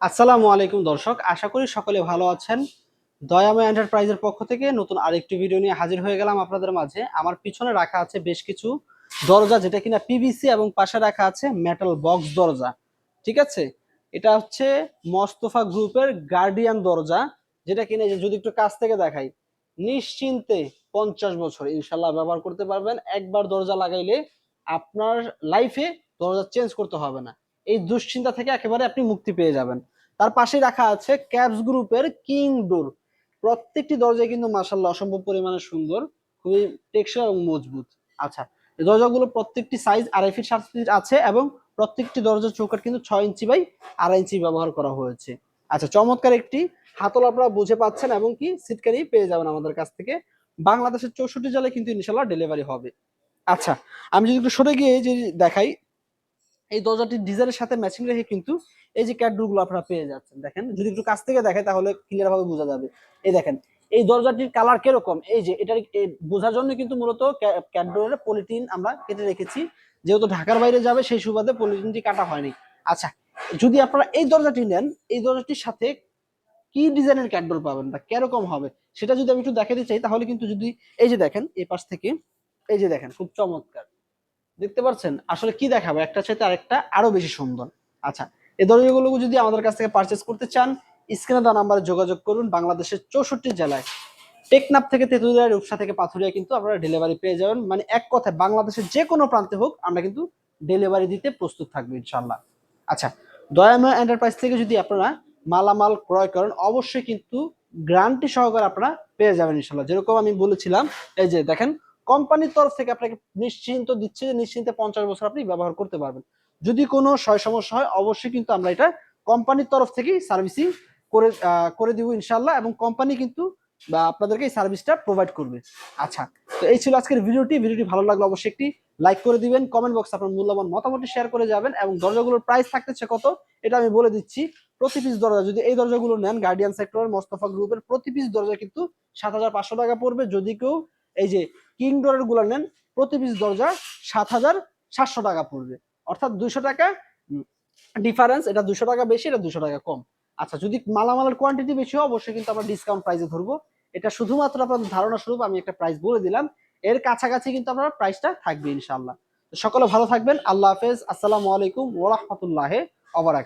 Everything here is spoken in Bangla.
আসসালামু আলাইকুম দর্শক, আশা করি সকলে ভালো আছেন। দয়াময় এন্টারপ্রাইজের পক্ষ থেকে নতুন আরেকটি ভিডিও নিয়ে হাজির হয়ে গেলাম আপনাদের মাঝে। আমার পিছনে রাখা আছে বেশ কিছু দরজা, যেটা কিনা পিভিসি এবং পাশে রাখা আছে মেটাল বক্স দরজা। ঠিক আছে? এটা হচ্ছে মস্তফা গ্রুপের গার্ডিয়ান দরজা, যেটা কিনা যদি একটু কাছ থেকে দেখাই, নিশ্চিন্তে পঞ্চাশ বছর, ইনশাল্লাহ ব্যবহার করতে পারবেন। একবার দরজা লাগাইলে আপনার লাইফে দরজা চেঞ্জ করতে হবে না। এই দুশ্চিন্তা থেকে একেবারে আপনি মুক্তি পেয়ে যাবেন। তার পাশে রাখা আছে ক্যাপস গ্রুপের কিং ডোর। প্রত্যেকটি দরজায় কিন্তু মার্শাল্লাহ অসম্ভব পরিমাণে সুন্দর, খুবই টেকসই এবং মজবুত। আচ্ছা এই দরজাগুলো প্রত্যেকটি সাইজ আড়াই ফিট সাত ফিট আছে এবং প্রত্যেকটি দরজার চৌকাট কিন্তু ছয় ইঞ্চি বাই আড়াই ইঞ্চি ব্যবহার করা হয়েছে। আচ্ছা চমৎকার একটি হাতল আপনারা বুঝে পাচ্ছেন এবং কি সিটকারি পেয়ে যাবেন আমাদের কাছ থেকে। বাংলাদেশের চৌষট্টি জেলায় কিন্তু ইনশাল্লাহ ডেলিভারি হবে। আচ্ছা আমি যদি একটু সরে গিয়ে যে দেখাই এই দরজাটির ডিজাইনের সাথে ম্যাচিং রেখে কিন্তু এই যে ক্যাটডোরগুলো আপনারা পেয়ে যাচ্ছেন, দেখেন? যদি একটু কাছ থেকে দেখে তাহলে ক্লিয়ার ভাবে বোঝা যাবে। এই দেখেন, এই দরজাটির কালার কীরকম? এই যে এটার বোঝার জন্য কিন্তু মূলত ক্যাটডোরের পলিথিন আমরা কেটে রেখেছি। যেহেতু ঢাকার বাইরে যাবে, সেই সুবাদে পলিথিনটি কাটা হয়নি। আচ্ছা যদি আপনারা এই দরজাটি নেন, এই দরজাটির সাথে কি ডিজাইনের ক্যাটডোর পাবেন বা কীরকম হবে, সেটা যদি আমি একটু দেখাতে চাই, তাহলে কিন্তু যদি, এই যে দেখেন এই পাশ থেকে, এই যে দেখেন, খুব চমৎকার। দেখতে পাচ্ছেন? আসলে কি দেখাবো? একটা চাইতে আরেকটা আরও বেশি সুন্দর। আচ্ছা এই দরজাগুলো যদি আমাদের কাছ থেকে পারচেস করতে চান স্ক্রিনে দেওয়া নাম্বারে যোগাযোগ করুন। বাংলাদেশের চৌষট্টি জেলায় টেকনাফ থেকে তেতুলিয়া, রূপসা থেকে পাথুরিয়া কিন্তু আপনারা ডেলিভারি পেয়ে যাবেন। মানে এক কথায়, বাংলাদেশের যে কোনো প্রান্তে হোক, আমরা কিন্তু ডেলিভারি দিতে প্রস্তুত থাকব ইনশাল্লাহ আচ্ছা দয়াময় এন্টারপ্রাইজ থেকে যদি আপনারা মালামাল ক্রয় করেন, অবশ্যই কিন্তু গ্রান্টি সহকারে আপনারা পেয়ে যাবেন ইনশাল্লাহ যেরকম আমি বলেছিলাম, এই যে দেখেন কোম্পানির তরফ থেকে আপনাকে নিশ্চিন্ত দিচ্ছে যে নিশ্চিন্তে পঞ্চাশ বছর আপনি ব্যবহার করতে পারবেন। যদি কোনো সয় সমস্যা হয়, অবশ্যই কিন্তু আমরা এটা কোম্পানির তরফ থেকেই সার্ভিসিং করে করে দিব ইনশাল্লাহ এবং কোম্পানি কিন্তু, বা আপনাদেরকে এই সার্ভিসটা প্রোভাইড করবে। আচ্ছা তো এই ছিল আজকের ভিডিওটি। ভিডিওটি ভালো লাগলে অবশ্যই একটি লাইক করে দিবেন। কমেন্ট বক্সে আপনার মূল্যবান মতামতটি শেয়ার করে যাবেন এবং দরজাগুলোর প্রাইস থাকতেছে কত, এটা আমি বলে দিচ্ছি। প্রতি পিস দরজা, যদি এই দরজাগুলো নেন গার্ডিয়ান সেক্টরের মোস্তফা গ্রুপের প্রতি পিস দরজা কিন্তু সাত হাজার পাঁচশো টাকা পড়বে। যদি কেউ এই যে কিং ডোরেরগুলো নেন, প্রতি পিস দরজা সাত হাজার সাতশো টাকা পড়বে। অর্থাৎ দুইশো টাকা ডিফারেন্স এটা দুশো টাকা বেশি, এটা দুশো টাকা কম। আচ্ছা যদি মালামালের কোয়ান্টিটি বেশি হয়, অবশ্যই কিন্তু আমরা ডিসকাউন্ট প্রাইসে ধরবো। এটা শুধুমাত্র আপনাদের ধারণা স্বরূপ, আমি একটা প্রাইস বলে দিলাম। এর কাছাকাছি কিন্তু আপনার প্রাইসটা থাকবে ইনশাল্লাহ সকলে ভালো থাকবেন। আল্লাহ হাফেজ। আসসালামু আলাইকুম ওরহমতুল্লাহ অবরাকাত